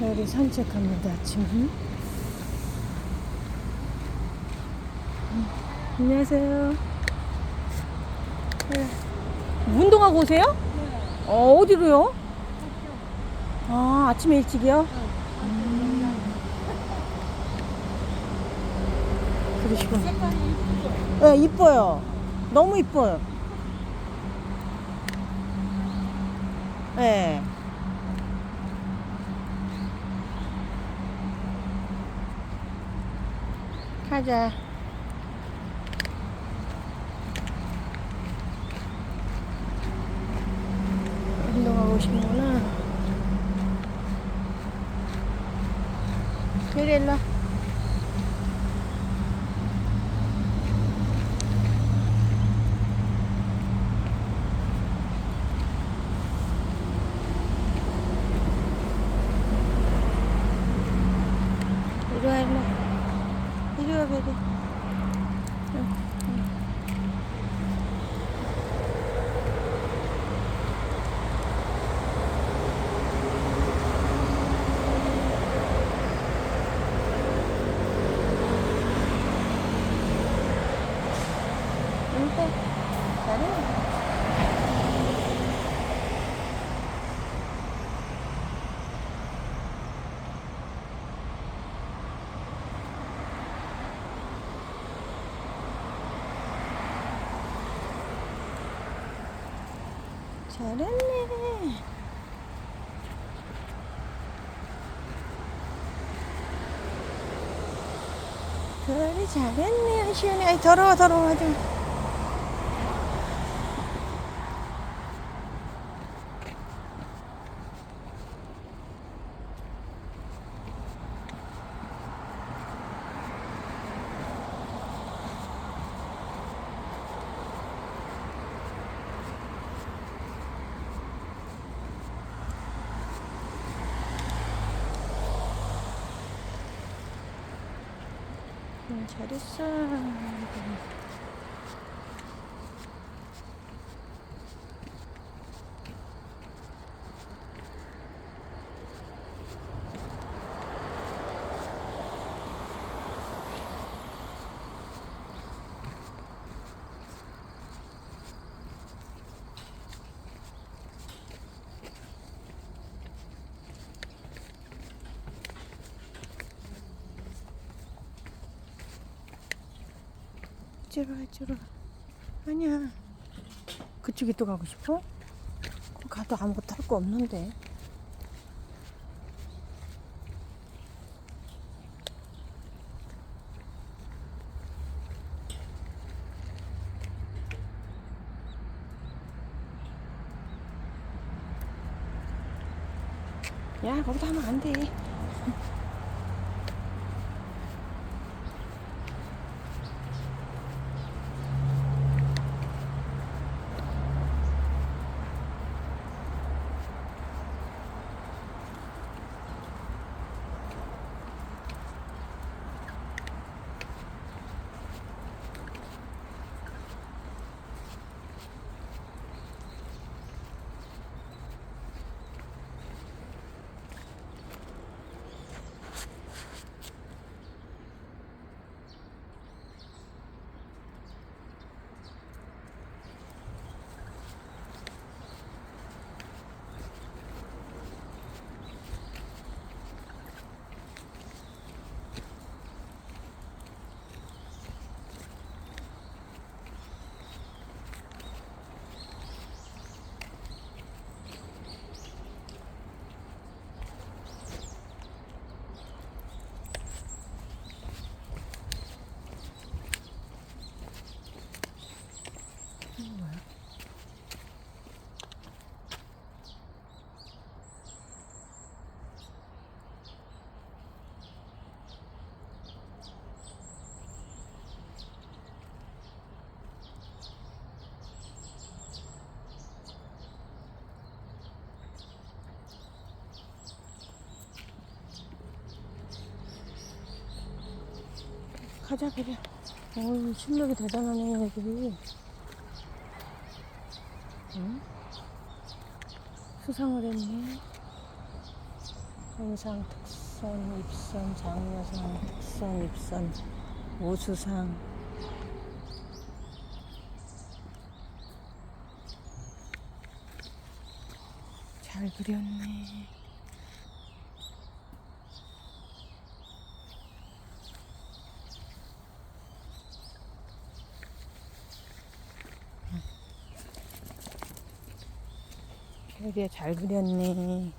별이 산책합니다, 아침. 음, 안녕하세요. 네. 운동하고 오세요? 어, 어디로요? 아, 아침에 일찍이요? 음. 그러시고. 네, 이뻐요. 너무 이뻐요. 네. 가자. 운동하고 오시는구나. 그래, 일로 와. 이리 와, 일로 와. 이리 와, 베리. 응, 응. 이거 잘해. 잘했네. 그래 잘했네 시원해. 아이 더러워 더러워 잘했어. 이쪽으로 와, 이쪽으로 와. 아니야. 그쪽에 또 가고 싶어? 가도 아무것도 할 거 없는데. 야, 거기다 하면 안 돼. 가자 그래. 어우 실력이 대단하네 애들이. 응? 수상을 했네. 현상 특선 입선 장려상 특선 입선 우수상 잘 그렸네 되게 잘 그렸네.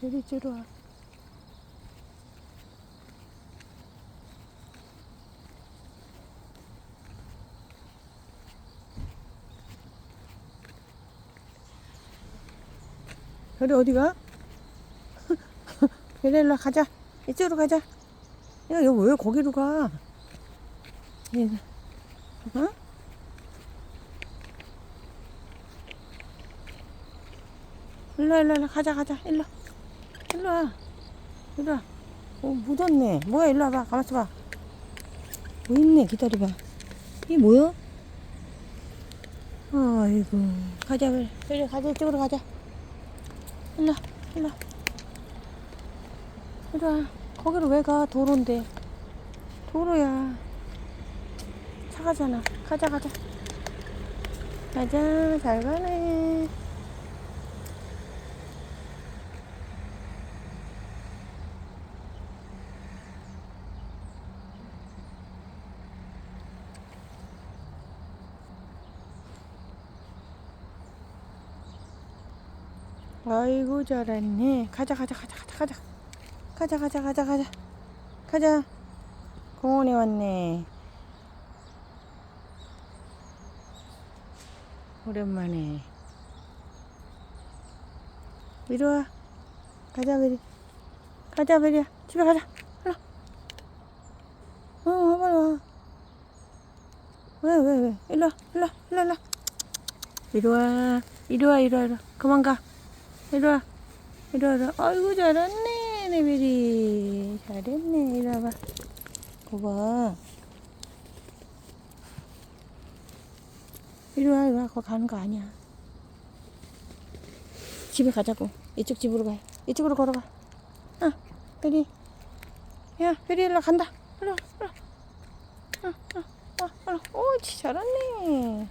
저리 저리 와. 별이 어디가? 별이 일로 와, 가자. 이쪽으로 가자. 야, 여기 왜 거기로 가? 얘, 어? 일로 일로 일로 가자 가자. 일로 일로 와. 일로 와. 어, 묻었네. 뭐야 일로 와봐. 가만있어 봐 뭐 있네 기다려봐. 이게 뭐야? 아이고. 가자 그래 가자. 이쪽으로 가자 일로 와 일로 와. 일로 와. 거기로 왜 가? 도로인데. 도로야. 차가잖아. 가자 가자. 가자. 잘 가네 아이고 잘했네. 가자 가자 가자 가자 가자. 가자 가자 가자 가자. 가자. 공원에 왔네. 오랜만에. 이리 와. 가자 베리. 가자 베리야. 집에 가자. 일로 어 빨리 와. 왜 왜 왜? 일로 와 일로 와 일로 와, 일로 와 이리 와 이리 와. 그만 가 이리 와. 이리 와 이리 와 아이고 잘했네 내 베리. 잘했네. 이리 와봐. 거봐. 이리 와 이리 와. 거기 가는 거 아니야. 집에 가자고. 이쪽 집으로 가 이쪽으로 걸어가. 아 베리. 야 베리 일로 간다. 일로 와, 일로 와. 어, 어, 어, 어, 옳지 잘했네